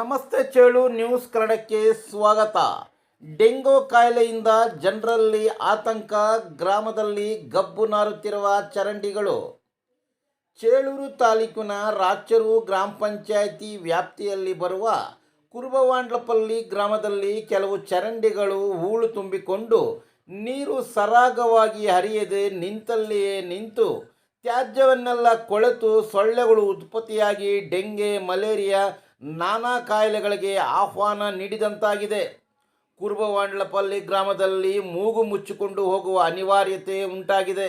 ನಮಸ್ತೆ ಚೇಳು ನ್ಯೂಸ್ ಕನ್ನಡಕ್ಕೆ ಸ್ವಾಗತ. ಡೆಂಗೋ ಕಾಯಿಲೆಯಿಂದ ಜನರಲ್ಲಿ ಆತಂಕ, ಗ್ರಾಮದಲ್ಲಿ ಗಬ್ಬು ನಾರುತ್ತಿರುವ ಚರಂಡಿಗಳು. ಚೇಳೂರು ತಾಲೂಕಿನ ರಾಚೂರು ಗ್ರಾಮ ಪಂಚಾಯಿತಿ ವ್ಯಾಪ್ತಿಯಲ್ಲಿ ಬರುವ ಕುರುಬವಾಂಡ್ಲಪಲ್ಲಿ ಗ್ರಾಮದಲ್ಲಿ ಕೆಲವು ಚರಂಡಿಗಳು ಹೂಳು ತುಂಬಿಕೊಂಡು ನೀರು ಸರಾಗವಾಗಿ ಹರಿಯದೆ ನಿಂತಲ್ಲಿಯೇ ನಿಂತು ತ್ಯಾಜ್ಯವನ್ನೆಲ್ಲ ಕೊಳೆತು ಸೊಳ್ಳೆಗಳು ಉತ್ಪತ್ತಿಯಾಗಿ ಡೆಂಗೆ, ಮಲೇರಿಯಾ ನಾನಾ ಕಾಯಿಲೆಗಳಿಗೆ ಆಹ್ವಾನ ನೀಡಿದಂತಾಗಿದೆ. ಕುರುಬವಾಂಡ್ಲಪಲ್ಲಿ ಗ್ರಾಮದಲ್ಲಿ ಮೂಗು ಮುಚ್ಚಿಕೊಂಡು ಹೋಗುವ ಅನಿವಾರ್ಯತೆ ಉಂಟಾಗಿದೆ.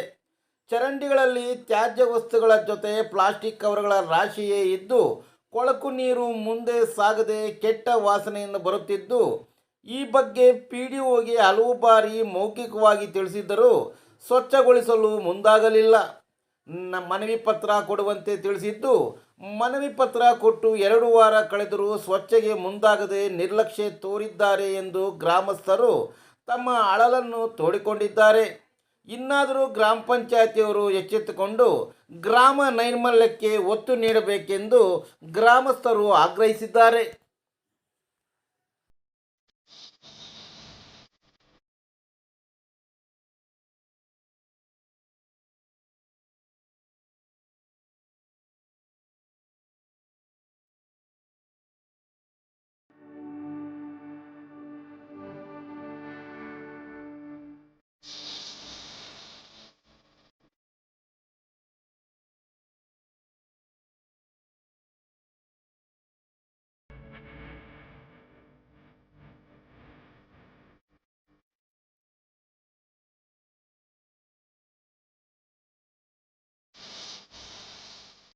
ಚರಂಡಿಗಳಲ್ಲಿ ತ್ಯಾಜ್ಯ ವಸ್ತುಗಳ ಜೊತೆ ಪ್ಲಾಸ್ಟಿಕ್ ಕವರ್ಗಳ ರಾಶಿಯೇ ಇದ್ದು, ಕೊಳಕು ನೀರು ಮುಂದೆ ಸಾಗದೆ ಕೆಟ್ಟ ವಾಸನೆಯಿಂದ ಬರುತ್ತಿದ್ದು, ಈ ಬಗ್ಗೆ ಪಿ ಡಿ ಒಗೆ ಹಲವು ಬಾರಿ ಮೌಖಿಕವಾಗಿ ತಿಳಿಸಿದ್ದರೂ ಸ್ವಚ್ಛಗೊಳಿಸಲು ಮುಂದಾಗಲಿಲ್ಲ. ಮನವಿ ಪತ್ರ ಕೊಡುವಂತೆ ತಿಳಿಸಿದ್ದು ಮನವಿ ಪತ್ರ ಕೊಟ್ಟು ಎರಡು ವಾರ ಕಳೆದರೂ ಸ್ವಚ್ಛಗೆ ಮುಂದಾಗದೆ ನಿರ್ಲಕ್ಷ್ಯ ತೋರಿದ್ದಾರೆ ಎಂದು ಗ್ರಾಮಸ್ಥರು ತಮ್ಮ ಅಳಲನ್ನು ತೋಡಿಕೊಂಡಿದ್ದಾರೆ. ಇನ್ನಾದರೂ ಗ್ರಾಮ ಪಂಚಾಯತಿಯವರು ಎಚ್ಚೆತ್ತುಕೊಂಡು ಗ್ರಾಮ ನೈರ್ಮಲ್ಯಕ್ಕೆ ಒತ್ತು ನೀಡಬೇಕೆಂದು ಗ್ರಾಮಸ್ಥರು ಆಗ್ರಹಿಸಿದ್ದಾರೆ.